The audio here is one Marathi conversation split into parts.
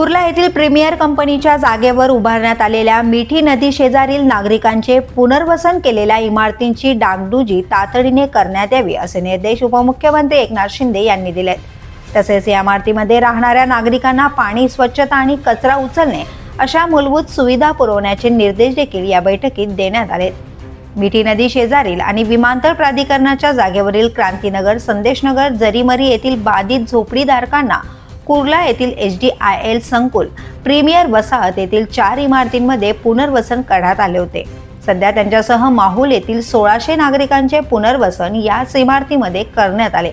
कुर्ला येथील प्रीमियर कंपनीच्या जागेवर उभारण्यात आलेल्या मिठी नदी शेजारील नागरिकांचे पुनर्वसन केलेल्या इमारतींची डागडुजी तातडीने करण्यात यावी असे निर्देश उपमुख्यमंत्री एकनाथ शिंदे यांनी दिलेत. तसेच या इमारतीमध्ये राहणाऱ्या नागरिकांना पाणी स्वच्छता आणि कचरा उचलणे अशा मूलभूत सुविधा पुरवण्याचे निर्देश देखील या बैठकीत देण्यात आले मिठी नदी शेजारील आणि विमानतळ प्राधिकरणाच्या जागेवरील क्रांतीनगर संदेशनगर जरीमरी येथील बाधित झोपडीधारकांना कुर्ला येथील एच डी आय एल संकुल प्रीमियर वसाहत येथील चार इमारतींमध्ये पुनर्वसन करण्यात आले होते. सध्या त्यांच्यासह माहुल येथील सोळाशे नागरिकांचे पुनर्वसन याच इमारतीमध्ये करण्यात आले.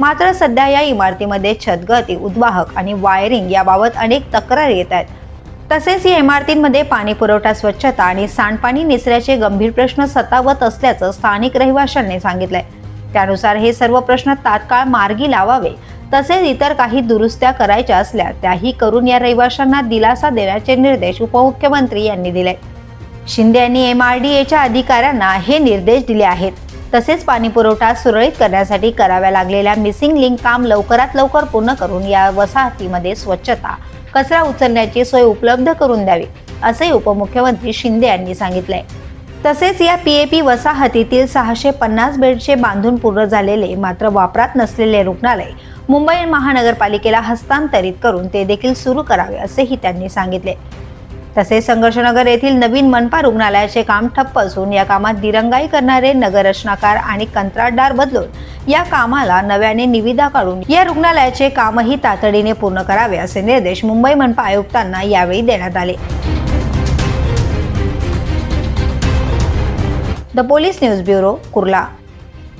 मात्र सध्या या इमारतीमध्ये छतगती उद्वाहक आणि वायरिंग याबाबत अनेक तक्रारी येत आहेत. तसेच या इमारतींमध्ये पाणी पुरवठा स्वच्छता आणि सांडपाणी निसऱ्याचे गंभीर प्रश्न सतावत असल्याचं स्थानिक रहिवाशांनी सांगितलंय. त्यानुसार हे सर्व प्रश्न तात्काळ मार्गी लावावे तसेच इतर काही दुरुस्त्या करायच्या असल्या त्याही करून या रहिवाशांना दिलासा देण्याचे निर्देश उपमुख्यमंत्री यांनी दिले. शिंदे यांनी एम आर डी एच्या अधिकाऱ्यांना हे निर्देश दिले आहेत. तसेच पाणीपुरवठा सुरळीत करण्यासाठी कराव्या लागलेल्या मिसिंग लिंक काम लवकरात लवकर पूर्ण करून या वसाहतीमध्ये स्वच्छता कचरा उचलण्याची सोय उपलब्ध करून द्यावी असे उपमुख्यमंत्री शिंदे यांनी सांगितले. तसेच या पी ए पी वसाहतीतील सहाशे पन्नास बेडचे बांधून पूर्ण झालेले मात्र वापरात नसलेले रुग्णालय मुंबई महानगरपालिकेला हस्तांतरित करून ते देखील सुरू करावे असेही त्यांनी सांगितले. तसेच संघर्षनगर येथील नवीन मनपा रुग्णालयाचे काम ठप्प असून या कामात दिरंगाई करणारे नगररचनाकार आणि कंत्राटदार बदलून या कामाला नव्याने निविदा काढून या रुग्णालयाचे कामही तातडीने पूर्ण करावे असे निर्देश मुंबई मनपा आयुक्तांना यावेळी देण्यात आले. The police news bureau Kurla